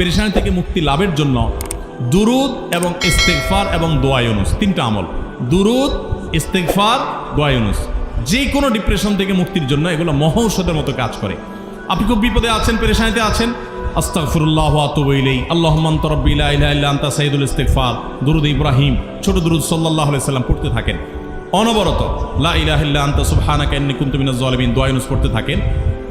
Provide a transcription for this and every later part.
পেরেশানি থেকে মুক্তি লাভের জন্য দুরুদ এবং ইস্তেকফার এবং দোয়ায়নুস তিনটা আমল। দুরুদ ইস্তেকফার দোয়ায়নুস যে কোনো ডিপ্রেশন থেকে মুক্তির জন্য এগুলো মহৌষধের মতো কাজ করে। আপনি খুব বিপদে আছেন, পেরেশানিতে আছেন? আস্তাগফিরুল্লাহ ওয়া আতুবু ইলাইহি। আল্লাহুম্মা আনতা রাব্বি লা ইলাহা ইল্লা আনতা সাইয়্যিদুল ইস্তিগফার। দুরুদ ইব্রাহিম। ছোট দুরুদ আলাইহি সাল্লাম পড়তে থাকেন। অনবরত, লা ইলাহা ইল্লা আনতা সুবহানাকা ইন্নী কুনতু মিনাজ জালিমিন দোয়া থাকেন।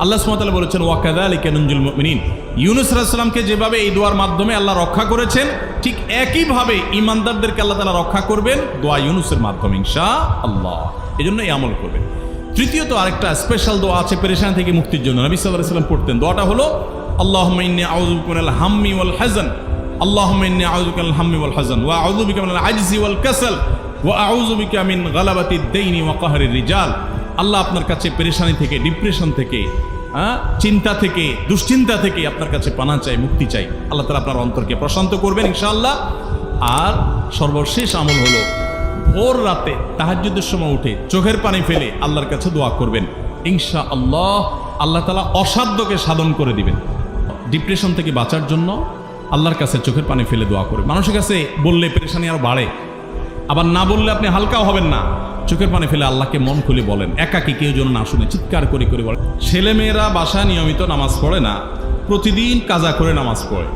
আল্লাহ ওয়া বলেছেন ওয়া কাযালিকা নুনজিল মুমিনিন ইউনুস আলাইহিস যেভাবে এই দোয়ার মাধ্যমে আল্লাহ রক্ষা করেছেন, ঠিক একইভাবে ঈমানদারদেরকে আল্লাহ তাআলা রক্ষা করবেন দোয়া ইউনুসের মাধ্যমে, ইনশাআল্লাহ। এজন্য এই আমল করবেন। তৃতীয়ত আরেকটা স্পেশাল দোয়া আছে পেরেশান থেকে মুক্তির জন্য। নবী আলাইহি সাল্লাম পড়তেন। দোয়াটা হলো বিকা মিনাল হাম্মি ওয়াল আউযু বিকা মিনাল হাম্মি ওয়াল হাযান ওয়া আউযু আজজি ওয়াল কাসাল ওয়া আউযু বিকা মিন গালাবাতিদ দাইনি ওয়া কাহরির রিজাল। আল্লাহ আপনার কাছে পেরেশানি থেকে, ডিপ্রেশন থেকে চিন্তা থেকে, দুশ্চিন্তা থেকে আপনার কাছে পানা চাই, মুক্তি চাই। আল্লাহ তালা আপনার অন্তরকে প্রশান্ত করবেন ইনশাআল্লাহ। আর সর্বশেষ আমল হলো, ভোর রাতে তাহাজ্জুদের সময় উঠে চোখের পানি ফেলে আল্লাহর কাছে দোয়া করবেন। ইনশা আল্লাহ আল্লাহ তালা অসাধ্যকে সাধন করে দিবেন। ডিপ্রেশন থেকে বাঁচার জন্য আল্লাহর কাছে চোখের পানি ফেলে দোয়া করবে মানুষের কাছে বললে পেরেশানি আরও বাড়ে। আবার না বললে আপনি হালকাও হবেন না। চোখের পানি ফেলে আল্লাহকে মন খুলে বলেন। একাকি কেউ যেন না শুনে চিৎকার করে করে বলেন ছেলেমেয়েরা বাসায় নিয়মিত নামাজ পড়ে না? প্রতিদিন কাজা করে নামাজ পড়ে।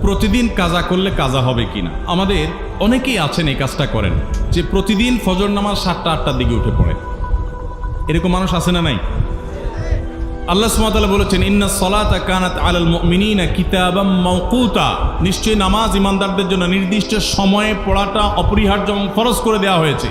প্রতিদিন কাজা করলে কাজা হবে কিনা? আমাদের অনেকেই আছেন এই কাজটা করেন, যে প্রতিদিন ফজর নামাজ সাতটা, আটটার দিকে উঠে পড়ে। এরকম মানুষ আছে না নাই? আল্লাহ সুমাতালা বলেছেন, ইন্না সলাতা কানাত আলাল মুমিনিনা কিতাবাম মাওকুতা। নিশ্চয়ই নামাজ ইমানদারদের জন্য নির্দিষ্ট সময়ে পড়াটা অপরিহার্য এবং ফরজ করে দেওয়া হয়েছে।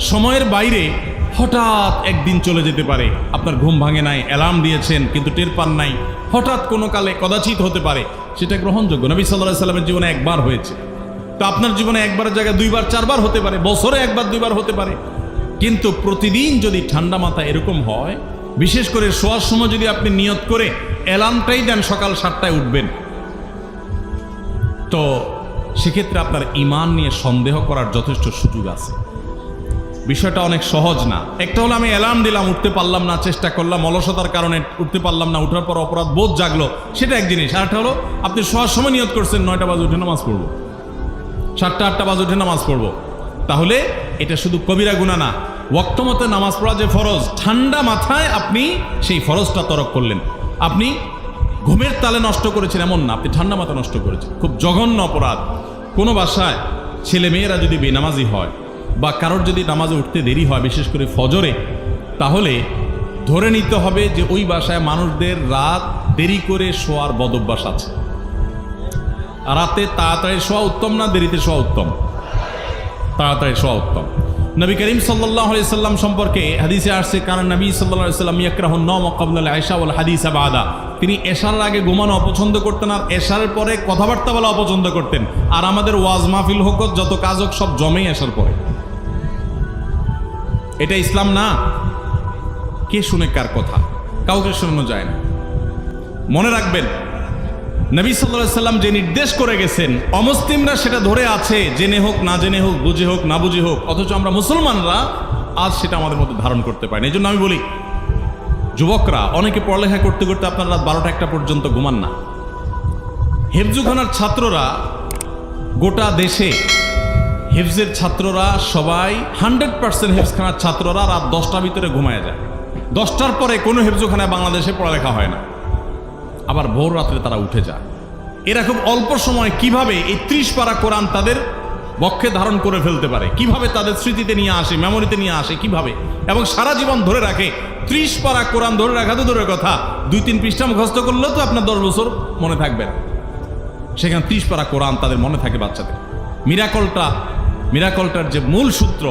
সময়ের বাইরে হঠাৎ একদিন চলে যেতে পারে। আপনার ঘুম ভাঙে নাই, অ্যালার্ম দিয়েছেন, কিন্তু টের পান নাই। হঠাৎ কোনো কালে কদাচিত হতে পারে। সেটা গ্রহণযোগ্য। নবী সাল্লাহ সাল্লামের জীবনে একবার হয়েছে। তো আপনার জীবনে একবারের জায়গায় দুইবার, চারবার হতে পারে, বছরে একবার, দুইবার হতে পারে। কিন্তু প্রতিদিন যদি ঠান্ডা মাথা এরকম হয় বিশেষ করে শোয়ার সময় যদি আপনি নিয়ত করে অ্যালার্মটাই দেন সকাল সাতটায় উঠবেন, তো সেক্ষেত্রে আপনার ইমান নিয়ে সন্দেহ করার যথেষ্ট সুযোগ আছে। বিষয়টা অনেক সহজ না। একটা হলো আমি অ্যালার্ম দিলাম, উঠতে পারলাম না, চেষ্টা করলাম, অলসতার কারণে উঠতে পারলাম না, উঠার পর অপরাধ বোধ জাগলো, সেটা এক জিনিস। আর একটা হলো, আপনি শোয়ার সময় নিয়ত করছেন, নয়টা বাজে উঠে নামাজ পড়ব। সাতটা, আটটা বাজে উঠে নামাজ পড়ব। তাহলে এটা শুধু কবিরা গুণা না ওয়াক্ত মতো নামাজ পড়া যে ফরজ, ঠান্ডা মাথায় আপনি সেই ফরজটা তরক করলেন। আপনি ঘুমের তালে নষ্ট করেছেন, এমন না, আপনি ঠান্ডা মাথা নষ্ট করেছেন। খুব জঘন্য অপরাধ। কোনো বাসায় ছেলে মেয়েরা যদি বেনামাজি হয় বা কারোর যদি নামাজে উঠতে দেরি হয়, বিশেষ করে ফজরে, তাহলে ধরে নিতে হবে যে ওই বাসায় মানুষদের রাত দেরি করে শোয়ার বদভ্যাস আছে। রাতে তাড়াতাড়ি শোয়া উত্তম না দেরিতে শোয়া উত্তম? তাড়াতাড়ি শোয়া উত্তম। নবী করিম সাল্লাহ সাল্লাম সম্পর্কে হাদিসে আসছে কারণ নবী সাল্লাহ সাল্লাম ইয়াকরাহ নম কবল ওল হাদিস আবাদা তিনি এশার আগে ঘুমানো অপছন্দ করতেন আর এশারের পরে কথাবার্তা বলা অপছন্দ করতেন। আর আমাদের ওয়াজ মাহফিল হোক, যত কাজ হোক, সব জমেই আসার পরে। এটা ইসলাম না। কে শুনে কার কথা? কাউকে শোনানো যায় না। মনে রাখবেন নবী সাল্লাহ সাল্লাম যে নির্দেশ করে গেছেন, অমুসলিমরা সেটা ধরে আছে, জেনে হোক, না জেনে হোক, বুঝে হোক, না বুঝে হোক, অথচ আমরা মুসলমানরা আজ সেটা আমাদের মধ্যে ধারণ করতে পারি এই জন্য আমি বলি, যুবকরা, অনেকে পড়ালেখা করতে করতে আপনার রাত বারোটা একটা পর্যন্ত ঘুমান না। হেফজুখানার ছাত্ররা গোটা দেশে হেফজের ছাত্ররা সবাই হান্ড্রেড পার্সেন্ট হেফজখানার ছাত্ররা রাত দশটার ভিতরে ঘুমায় যায়। দশটার পরে কোনো হেফজুখানায় বাংলাদেশে পড়ালেখা হয় না। আবার ভোর রাত্রে তারা উঠে যায়। এরা খুব অল্প সময় কীভাবে এই ত্রিশ পারা কোরআন তাদের বক্ষে ধারণ করে ফেলতে পারে? কীভাবে তাদের স্মৃতিতে নিয়ে আসে মেমোরিতে নিয়ে আসে, কীভাবে? এবং সারা জীবন ধরে রাখে, ত্রিশ পারা কোরআন ধরে রাখা তো দূরের কথা। দুই তিন পৃষ্ঠা মুখস্থ করলেও তো আপনার দশ বছর মনে থাকবে না। সেখানে ত্রিশ পারা কোরআন তাদের মনে থাকে বাচ্চাদের। মিরাকলটা, মিরাকলটার যে মূল সূত্র,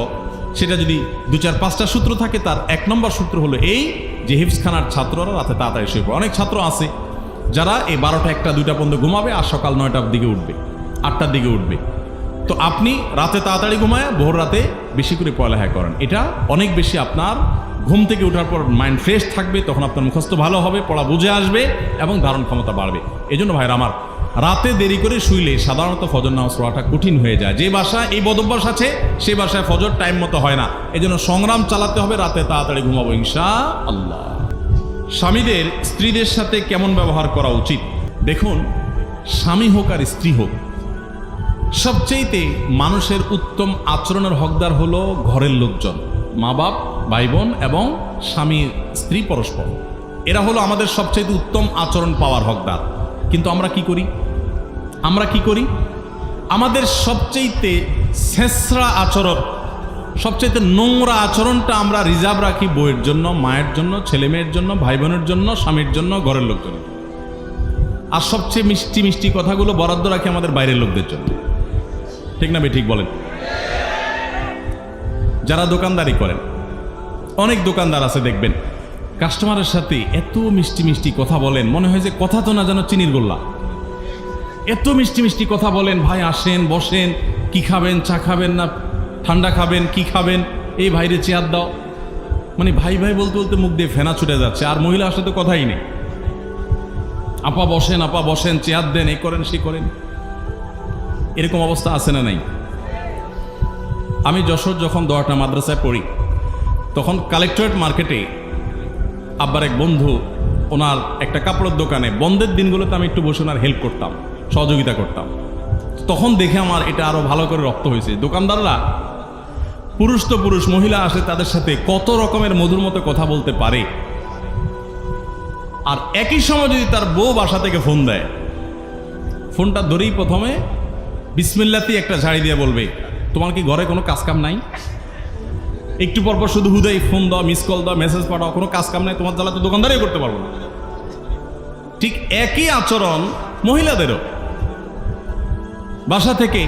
সেটা যদি দু চার পাঁচটা সূত্র থাকে, তার এক নম্বর সূত্র হলো এই যে হিফসখানার ছাত্ররা রাতে তাড়াতাড়ি শুয়ে পড়ে। অনেক ছাত্র আছে যারা এই বারোটা একটা, দুইটা পর্যন্ত ঘুমাবে আর সকাল নয়টার দিকে উঠবে, আটটার দিকে উঠবে। তো আপনি রাতে তাড়াতাড়ি ঘুমায়, ভোর রাতে বেশি করে পড়ালেখা করেন। এটা অনেক বেশি আপনার ঘুম থেকে ওঠার পর মাইন্ড ফ্রেশ থাকবে, তখন আপনার মুখস্থ ভালো হবে, পড়া বুঝে আসবে এবং ধারণ ক্ষমতা বাড়বে। এই জন্য ভাইরা আমার, রাতে দেরি করে শুইলে সাধারণত ফজর নামাজ পড়াটা কঠিন হয়ে যায়। যে বাসায় এই বদভ্যাস আছে সেই বাসায় ফজর টাইম মতো হয় না। এই জন্য সংগ্রাম চালাতে হবে, রাতে তাড়াতাড়ি ঘুমাবো ইনশা আল্লাহ স্বামীদের স্ত্রীদের সাথে কেমন ব্যবহার করা উচিত? দেখুন, স্বামী হোক আর স্ত্রী হোক সবচেয়েতে মানুষের উত্তম আচরণের হকদার হলো ঘরের লোকজন মা বাপ ভাই বোন এবং স্বামী, স্ত্রী, পরস্পর। এরা হলো আমাদের সবচেয়ে উত্তম আচরণ পাওয়ার হকদার। কিন্তু আমরা কি করি? আমরা কি করি? আমাদের সবচেয়েতে শেষরা আচরণ সবচেয়ে নোংরা আচরণটা আমরা রিজার্ভ রাখি বইয়ের জন্য, মায়ের জন্য, ছেলে মেয়ের জন্য ভাই বোনের জন্য, স্বামীর জন্য, ঘরের লোকজনের জন্য। আর সবচেয়ে মিষ্টি মিষ্টি কথাগুলো বরাদ্দ রাখি আমাদের বাইরের লোকদের জন্য। ঠিক না ঠিক বলেন? যারা দোকানদারি করেন, অনেক দোকানদার আছে দেখবেন, কাস্টমারের সাথে এত মিষ্টি মিষ্টি কথা বলেন, মনে হয় যে কথা তো না যেন চিনির গোল্লা। এত মিষ্টি মিষ্টি কথা বলেন, ভাই আসেন, বসেন, কি খাবেন, চা খাবেন না ঠান্ডা খাবেন, কি খাবেন? এই ভাইরে চেয়ার দাও। মানে ভাই ভাই বলতে বলতে মুখ দিয়ে ফেনা ছুটে যাচ্ছে, আর মহিলা আসলে তো কথাই নেই। আপা বসেন আপা বসেন, চেয়ার দেন, এই করেন সে করেন। এরকম অবস্থা আছে না নাই? আমি যশোর যখন দোয়াটা মাদ্রাসায় পড়ি, তখন কালেক্টরেট মার্কেটে আব্বার এক বন্ধু, ওনার একটা কাপড়ের দোকানে, বন্ধের দিনগুলোতে আমি একটু বসে ওনার হেল্প করতাম, সহযোগিতা করতাম। তখন দেখে আমার এটা আরও ভালো করে রক্ত হয়েছে। দোকানদাররা পুরুষ তো পুরুষ, মহিলা আসে তাদের সাথে কত রকমের মধুর মতো কথা বলতে পারে। আর একই সময় যদি তার বউ বাসা থেকে ফোন দেয়, ফোনটা ধরেই প্রথমে বিসমিল্লাতেই একটা ঝাড়ি দিয়ে বলবে, তোমার কি ঘরে কোনো কাজকাম নাই? একটু পরপর শুধু হুদাই ফোন দাও মিস কল দাও মেসেজ পাঠাও, কোনো কাজ কাম নাই, তোমার জ্বালা তো দোকানদারই করতে পারব না। ঠিক একই আচরণ মহিলাদেরও। বাসা থেকে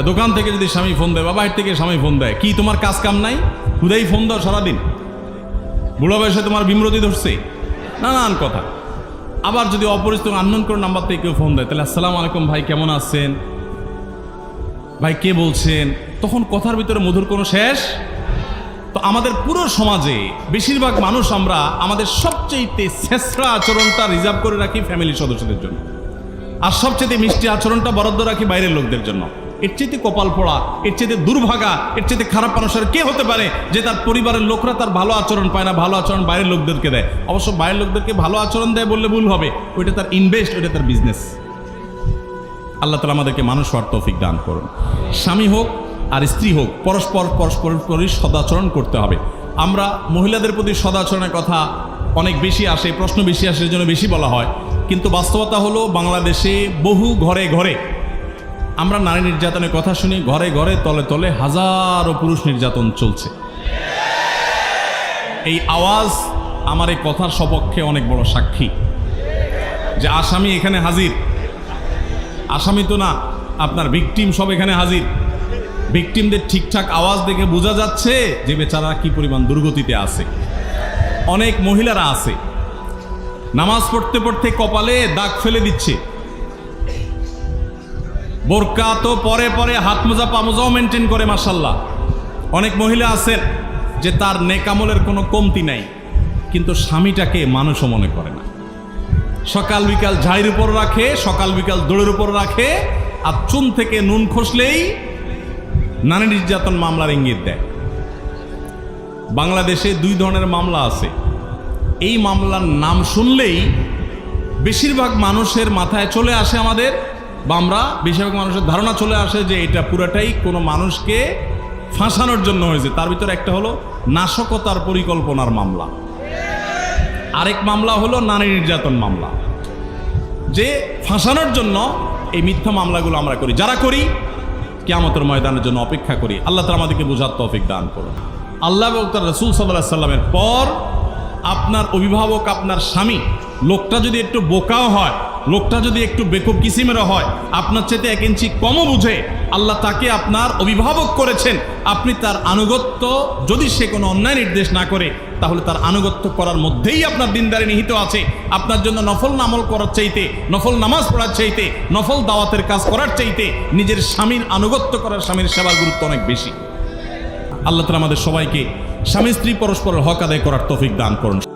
দোকান থেকে যদি স্বামী ফোন দেয় বা বাইরে থেকে স্বামী ফোন দেয়, কি তোমার কাজ কাম নাই? হুদাই ফোন দাও সারাদিন। বুড়ো বয়সে তোমার বিমরতি ধরছে। নানান কথা। আবার যদি অপরিচিত আননোন করে নাম্বার থেকে কেউ ফোন দেয়, তাহলে আসসালাম আলাইকুম ভাই, কেমন আছেন? ভাই, কে বলছেন? তখন কথার ভিতরে মধুর কোনো শেষ? তো আমাদের পুরো সমাজে বেশিরভাগ মানুষ আমরা আমাদের সবচেয়ে শেষরা আচরণটা রিজার্ভ করে রাখি ফ্যামিলি সদস্যদের জন্য। আর সবচেয়ে মিষ্টি আচরণটা বরাদ্দ রাখি বাইরের লোকদের জন্য। এর চেয়ে কপাল পড়া এর চেয়ে দুর্ভাগা, এর চেয়ে খারাপ মানুষের কে হতে পারে যে তার পরিবারের লোকরা তার ভালো আচরণ পায় না, ভালো আচরণ বাইরের লোকদেরকে দেয়? অবশ্য বাইরের লোকদেরকে ভালো আচরণ দেয় বললে ভুল হবে, ওইটা তার ইনভেস্ট ওইটা তার বিজনেস আল্লাহ তালা আমাদেরকে মানুষ হওয়ার তৌফিক দান করুন। স্বামী হোক আর স্ত্রী হোক, পরস্পর পরস্পর প্রতি সদাচরণ করতে হবে। আমরা মহিলাদের প্রতি সদাচরণের কথা অনেক বেশি আসে, প্রশ্ন বেশি আসে জন্য বেশি বলা হয়। কিন্তু বাস্তবতা হলো বাংলাদেশে বহু ঘরে ঘরে আমরা নারী নির্যাতনের কথা শুনি, ঘরে ঘরে, তলে তলে হাজারো পুরুষ নির্যাতন চলছে। এই আওয়াজ আমার এই কথার সপক্ষে অনেক বড় সাক্ষী। যে আসামি এখানে হাজির, আসামি তো না, আপনার ভিকটিম সব এখানে হাজির। ভিকটিমদের ঠিকঠাক আওয়াজ দেখে বোঝা যাচ্ছে যে বেচারা কি পরিমাণ দুর্গতিতে আছে। অনেক মহিলারা আছে। নামাজ পড়তে পড়তে কপালে দাগ ফেলে দিচ্ছে। বোরকা তো পরে পরে হাত মোজা, পা মোজাও মেনটেন করে মাসাল্লাহ অনেক মহিলা আছেন যে তার নেকামলের কোনো কমতি নাই, কিন্তু স্বামীটাকে মানুষও মনে করে না। সকাল বিকাল ঝাড়ির উপর রাখে, সকাল বিকাল দৌড়ের উপর রাখে, আর চুন থেকে নুন খসলেই নারী নির্যাতন মামলার ইঙ্গিত দেয়। বাংলাদেশে দুই ধরনের মামলা আছে। এই মামলার নাম শুনলেই বেশিরভাগ মানুষের মাথায় চলে আসে আমাদের বা আমরা বেশিরভাগ মানুষের ধারণা চলে আসে যে এটা পুরাটাই কোনো মানুষকে ফাঁসানোর জন্য হয়েছে। তার ভিতরে একটা হলো নাশকতার পরিকল্পনার মামলা। আরেক মামলা হলো নারী নির্যাতন মামলা। যে ফাঁসানোর জন্য এই মিথ্যা মামলাগুলো আমরা করি। যারা করি, কেয়ামতের ময়দানের জন্য অপেক্ষা করি। আল্লাহ তালা আমাদেরকে বোঝার তৌফিক দান করুন। আল্লাহ এবং তার রসুল সাল্লাহ সাল্লামের পর আপনার অভিভাবক, আপনার স্বামী, লোকটা যদি একটু বোকাও হয় লোকটা যদি একটু বেকুব কিসিমেরও হয়, আপনার চেতে এক ইঞ্চি কমও বুঝে। আল্লাহ তাকে আপনার অভিভাবক করেছেন। আপনি তার আনুগত্য যদি সে কোনো অন্যায় নির্দেশ না করে, তাহলে তার আনুগত্য করার মধ্যেই আপনার দিনদারি নিহিত আছে। আপনার জন্য নফল নামল করার চাইতে, নফল নামাজ পড়ার চাইতে, নফল দাওয়াতের কাজ করার চাইতে নিজের স্বামীর আনুগত্য করার স্বামীর সেবার গুরুত্ব অনেক বেশি। আল্লাহ তালা আমাদের সবাইকে স্বামী স্ত্রী পরস্পরের হক আদায় করার তফিক দান করুন।